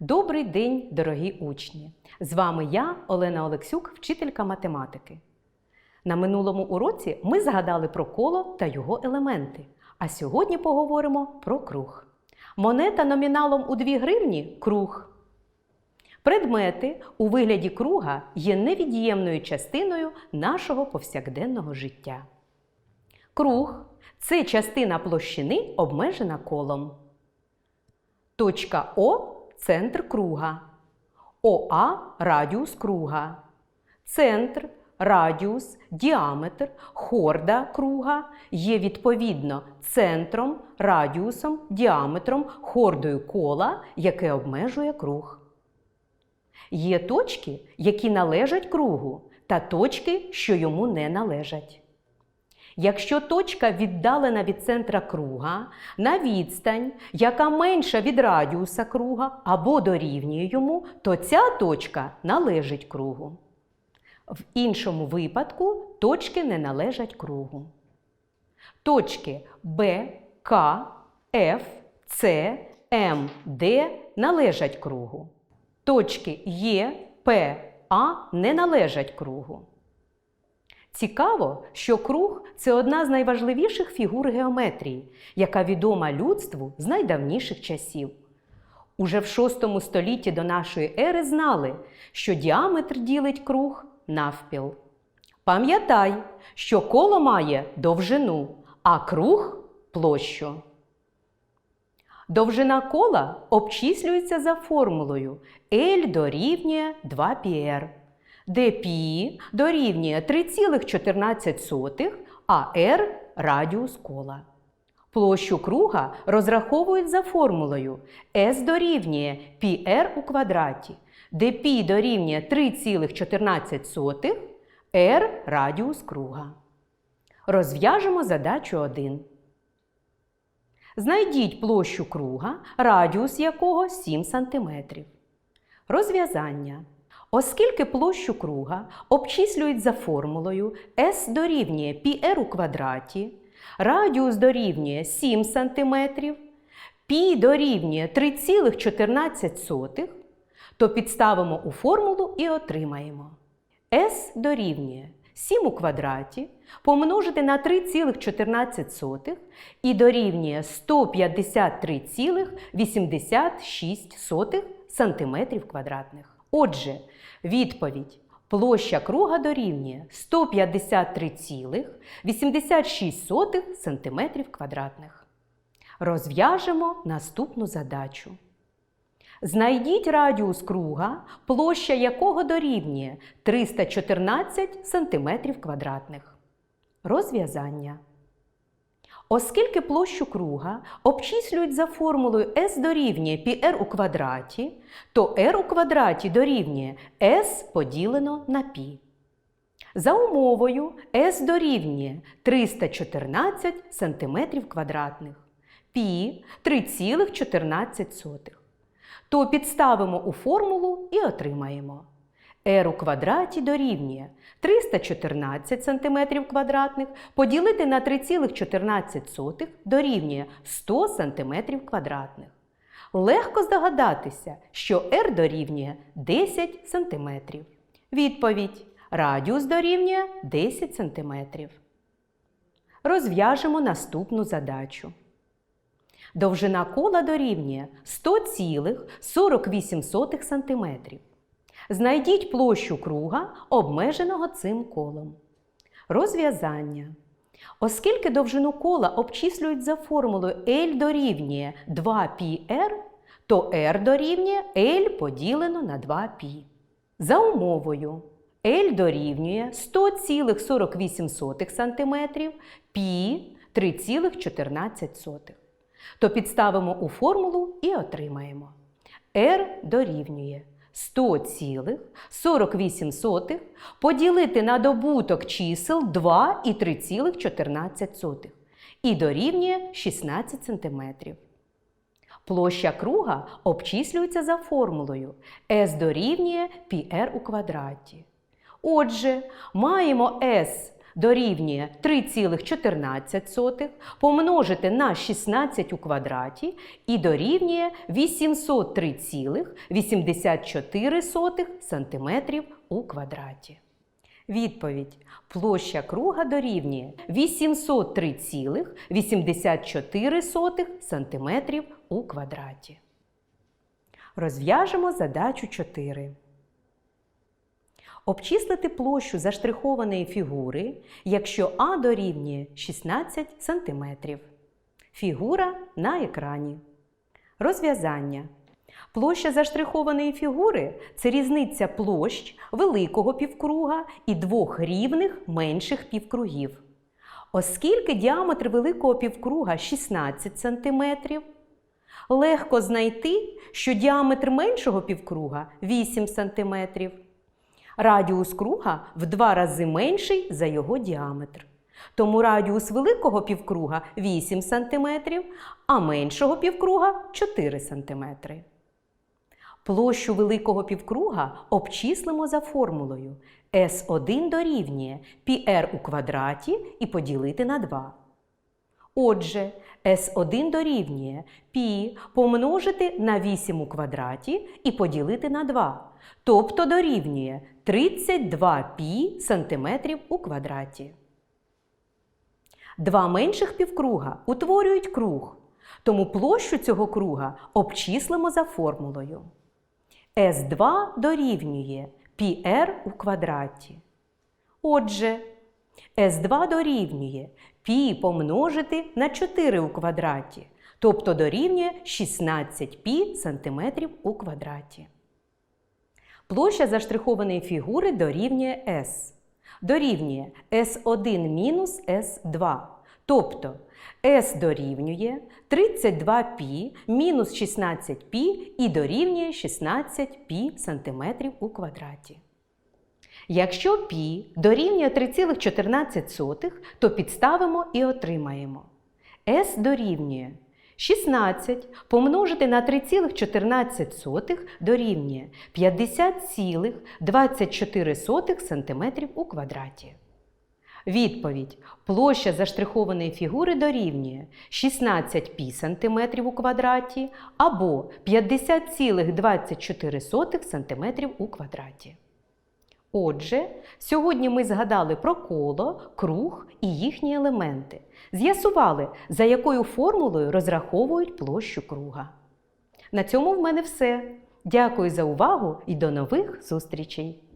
Добрий день, дорогі учні! З вами я, Олена Олексюк, вчителька математики. На минулому уроці ми згадали про коло та його елементи. А сьогодні поговоримо про круг. Монета номіналом у 2 гривні круг. Предмети у вигляді круга є невід'ємною частиною нашого повсякденного життя. Круг це частина площини, обмежена колом. Точка О центр круга. ОА радіус круга. Центр, радіус, діаметр, хорда круга є відповідно центром, радіусом, діаметром, хордою кола, яке обмежує круг. Є точки, які належать кругу, та точки, що йому не належать. Якщо точка віддалена від центра круга на відстань, яка менша від радіуса круга або дорівнює йому, то ця точка належить кругу. В іншому випадку точки не належать кругу. Точки Б, К, Ф, С, М, Д належать кругу. Точки Е, П, А не належать кругу. Цікаво, що круг це одна з найважливіших фігур геометрії, яка відома людству з найдавніших часів. Уже в VI столітті до нашої ери знали, що діаметр ділить круг навпіл. Пам'ятай, що коло має довжину, а круг площу. Довжина кола обчислюється за формулою L дорівнює 2πr, де π дорівнює 3,14, а r радіус кола. Площу круга розраховують за формулою S дорівнює πr у квадраті, де π дорівнює 3,14, r радіус круга. Розв'яжемо задачу 1. Знайдіть площу круга, радіус якого 7 см. Розв'язання. Оскільки площу круга обчислюють за формулою S дорівнює πr у квадраті, радіус дорівнює 7 см, π дорівнює 3,14, то підставимо у формулу і отримаємо. S дорівнює 7 у квадраті помножити на 3,14 і дорівнює 153,86 см квадратних. Отже, відповідь площа круга дорівнює 153,86 см квадратних. Розв'яжемо наступну задачу. Знайдіть радіус круга, площа якого дорівнює 314 см квадратних. Розв'язання. Оскільки площу круга обчислюють за формулою S дорівнює πr у квадраті, то r у квадраті дорівнює S поділено на π. За умовою S дорівнює 314 см квадратних, π 3,14 то підставимо у формулу і отримаємо. r у квадраті дорівнює 314 см квадратних поділити на 3,14 дорівнює 100 см квадратних. Легко здогадатися, що r дорівнює 10 см. Відповідь. Радіус дорівнює 10 см. Розв'яжемо наступну задачу. Довжина кола дорівнює 100,48 см. Знайдіть площу круга, обмеженого цим колом. Розв'язання. Оскільки довжину кола обчислюють за формулою L дорівнює 2πr, то r дорівнює L поділено на 2π. За умовою L дорівнює 100,48 см, π 3,14 то підставимо у формулу і отримаємо. R дорівнює 100,48 поділити на добуток чисел 2 і 3,14 і дорівнює 16 см. Площа круга обчислюється за формулою S дорівнює πr у квадраті. Отже, маємо S дорівнює 3,14 помножити на 16 у квадраті і дорівнює 803,84 см у квадраті. Відповідь. Площа круга дорівнює 803,84 см у квадраті. Розв'яжемо задачу 4. Обчислити площу заштрихованої фігури, якщо А дорівнює 16 см. Фігура на екрані. Розв'язання. Площа заштрихованої фігури це різниця площ великого півкруга і двох рівних менших півкругів. Оскільки діаметр великого півкруга 16 см, легко знайти, що діаметр меншого півкруга 8 см. Радіус круга в два рази менший за його діаметр. Тому радіус великого півкруга 8 см, а меншого півкруга 4 см. Площу великого півкруга обчислимо за формулою S1 дорівнює πr у квадраті і поділити на 2. Отже, S1 дорівнює π помножити на 8 у квадраті і поділити на 2, тобто дорівнює 32 π сантиметрів у квадраті. Два менших півкруга утворюють круг, тому площу цього круга обчислимо за формулою. S2 дорівнює πr у квадраті. Отже, S2 дорівнює π помножити на 4 у квадраті, тобто дорівнює 16 π сантиметрів у квадраті. Площа заштрихованої фігури дорівнює S. Дорівнює S1 мінус S2. Тобто S дорівнює 32π мінус 16π і дорівнює 16π сантиметрів у квадраті. Якщо π дорівнює 3,14, то підставимо і отримаємо. S дорівнює 16 помножити на 3,14 дорівнює 50,24 см у квадраті. Відповідь. Площа заштрихованої фігури дорівнює 16 пі см у квадраті або 50,24 см у квадраті. Отже, сьогодні ми згадали про коло, круг і їхні елементи. З'ясували, за якою формулою розраховують площу круга. На цьому в мене все. Дякую за увагу і до нових зустрічей!